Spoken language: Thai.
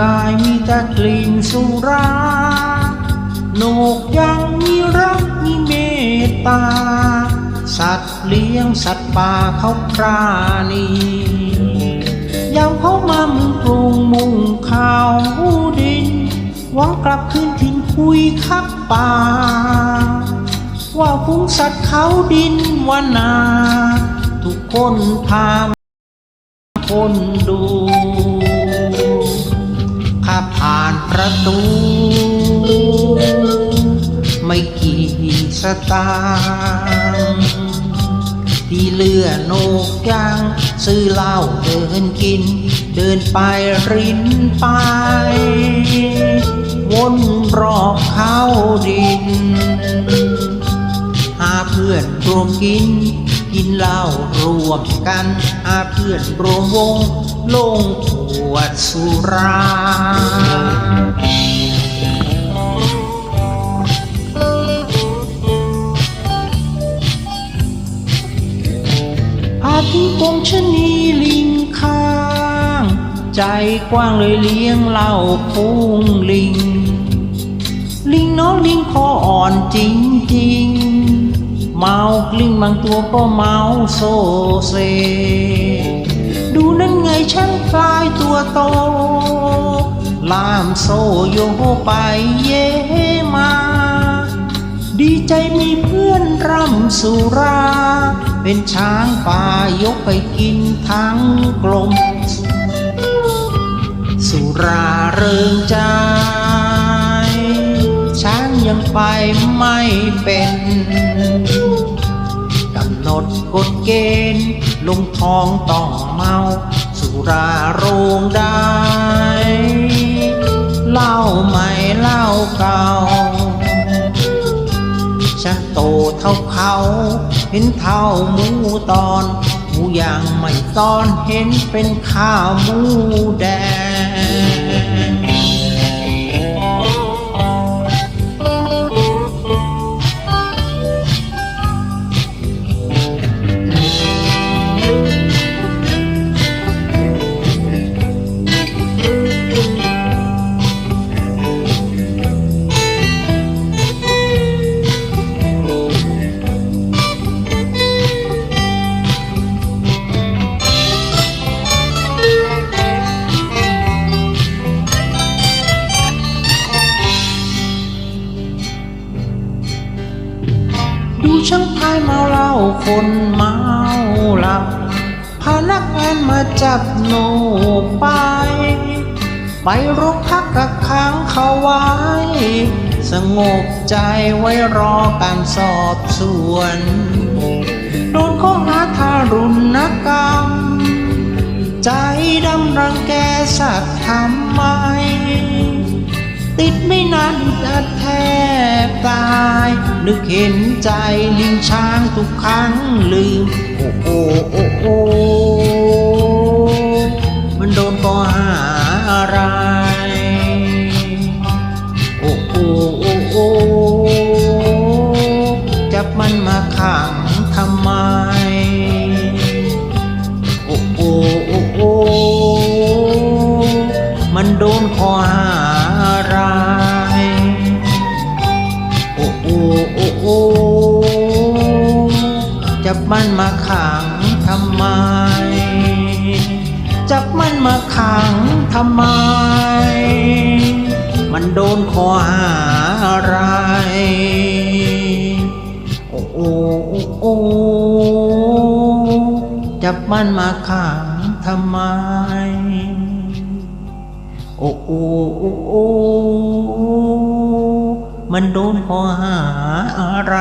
กายมีแต่กลิ่นสุราโนกยังมีรักมีเมตตา สัตว์เลี้ยงสัตว์ป่าเขาปราณียามเขามามึงกรุงมุงข่าวดินหวังกลับคืนถิ่นคุยคับป่า ว่าพุงสัตว์เขาดินวานา ทุกคนพาคนดู ตูไม่กี่สตางค์ที่เลือโนกยางซื้อเหล้าเดินกิน เดินไปรินไป วนรอบเขาดิน หาเพื่อนรวมกิน กินเหล้ารวมกันหาเพื่อนรวมวง ลงขวดสุราอาทิตย์คงชนีลิงข้าง ใจกว้างเลยเลี้ยงเหล่าพุงลิง ลิงน้องลิงคออ่อนจริงๆ เมากลิ้งบางตัวก็เมาโซเซ ดูนั่นไงช่างกลายตัวโตลามโซโยไปเยมา ดีใจมีเพื่อนร่ำสุรา เป็นช้างป่ายกไปกินทั้งกลม สุราเริงใจ ไปไม่เป็นกำหนดกฎเกณฑ์ลุงทองต้องเมาสุราโรงได้เล้าใหม่เล้าเก่าฉันโตเท่าเขาเห็นเท่าหมูตอนหมูย่างไม่ตอนเห็นเป็นข้าวหมูแดง ดูช่างพายเมาเหล้าคนเมาหล้าพานักงานมาจับโนกไป ไปรงพักกักขังเขาไว้ สงบใจไว้รอการสอบสวนโดนข้อหาทารุณกรรม ใจดำรังแกสัตว์ทำไม ติดไม่นานจะแทบ ตาย นึกเห็นใจลิงช้างทุกครั้งลืม โอ้โอ้โอ้โอ้ จับมันมาขังทำไม จับมันมาขังทำไม มันโดนขอหาอะไร โอ้โอ้โอ้จับมันมาขังทำไม โอ้โอ้โอ้มันโดนขอหาอะไร